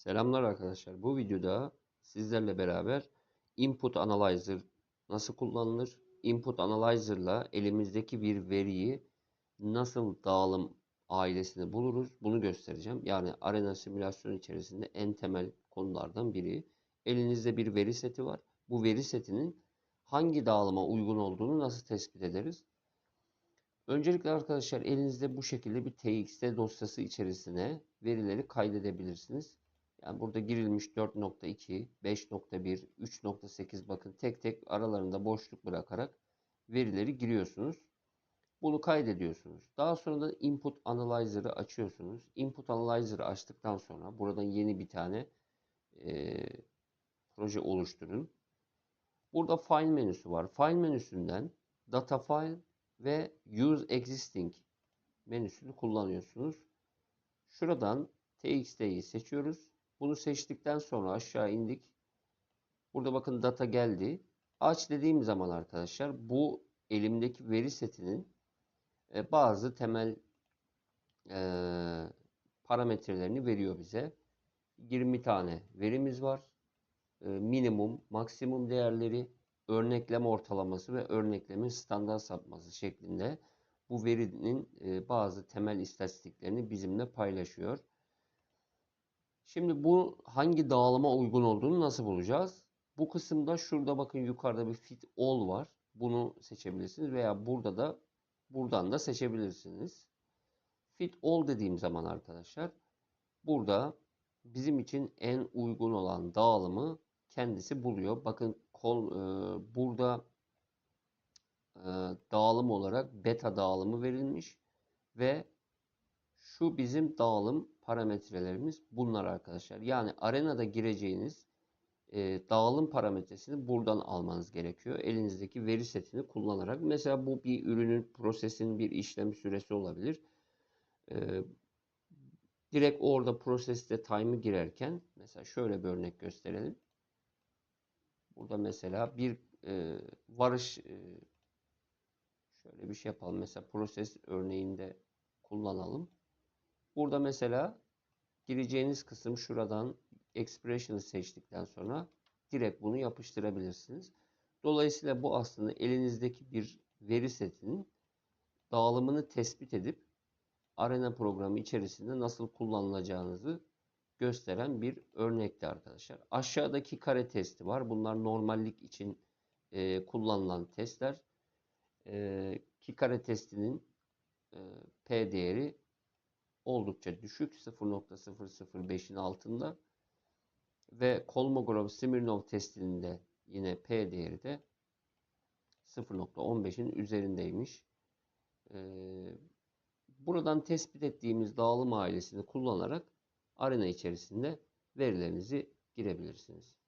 Selamlar arkadaşlar. Bu videoda sizlerle beraber Input Analyzer nasıl kullanılır? Input Analyzer'la elimizdeki bir veriyi nasıl dağılım ailesini buluruz? Bunu göstereceğim. Yani arena simülasyon içerisinde en temel konulardan biri. Elinizde bir veri seti var. Bu veri setinin hangi dağılıma uygun olduğunu nasıl tespit ederiz? Öncelikle arkadaşlar elinizde bu şekilde bir TXT dosyası içerisine verileri kaydedebilirsiniz. Yani burada girilmiş 4.2, 5.1, 3.8 bakın tek tek aralarında boşluk bırakarak verileri giriyorsunuz. Bunu kaydediyorsunuz. Daha sonra da Input Analyzer'ı açıyorsunuz. Input Analyzer'ı açtıktan sonra buradan yeni bir tane e, proje oluşturun. Burada File menüsü var. File menüsünden Data File ve Use Existing menüsünü kullanıyorsunuz. Şuradan TXT'yi seçiyoruz. Bunu seçtikten sonra aşağı indik. Burada bakın data geldi. Aç dediğim zaman arkadaşlar bu elimdeki veri setinin e, bazı temel e, parametrelerini veriyor bize. 20 tane verimiz var. E, minimum, maksimum değerleri, örnekleme ortalaması ve örneklemin standart sapması şeklinde bu verinin bazı temel istatistiklerini bizimle paylaşıyor. Şimdi bu hangi dağılıma uygun olduğunu nasıl bulacağız? Bu kısımda şurada bakın yukarıda bir fit all var. Bunu seçebilirsiniz veya burada da buradan da seçebilirsiniz. Fit all dediğim zaman arkadaşlar burada bizim için en uygun olan dağılımı kendisi buluyor. Bakın kol e, burada e, dağılım olarak beta dağılımı verilmiş ve şu bizim dağılım parametrelerimiz bunlar arkadaşlar. Yani arenada gireceğiniz e, dağılım parametresini buradan almanız gerekiyor. Elinizdeki veri setini kullanarak. Mesela bu bir ürünün prosesin bir işlem süresi olabilir. E, direkt orada proseste time'ı girerken mesela şöyle bir örnek gösterelim. Burada mesela bir e, varış e, şöyle bir şey yapalım. Mesela proses örneğinde kullanalım. Burada mesela gireceğiniz kısım şuradan expression'ı seçtikten sonra direkt bunu yapıştırabilirsiniz. Dolayısıyla bu aslında elinizdeki bir veri setinin dağılımını tespit edip arena programı içerisinde nasıl kullanılacağınızı gösteren bir örnekti arkadaşlar. Aşağıdaki kare testi var. Bunlar normallik için e, kullanılan testler. E, ki kare testinin e, P değeri oldukça düşük. 0.005'in altında. Ve Kolmogorov-Smirnov testinin de yine P değeri de 0.15'in üzerindeymiş. Ee, buradan tespit ettiğimiz dağılım ailesini kullanarak arena içerisinde verilerinizi girebilirsiniz.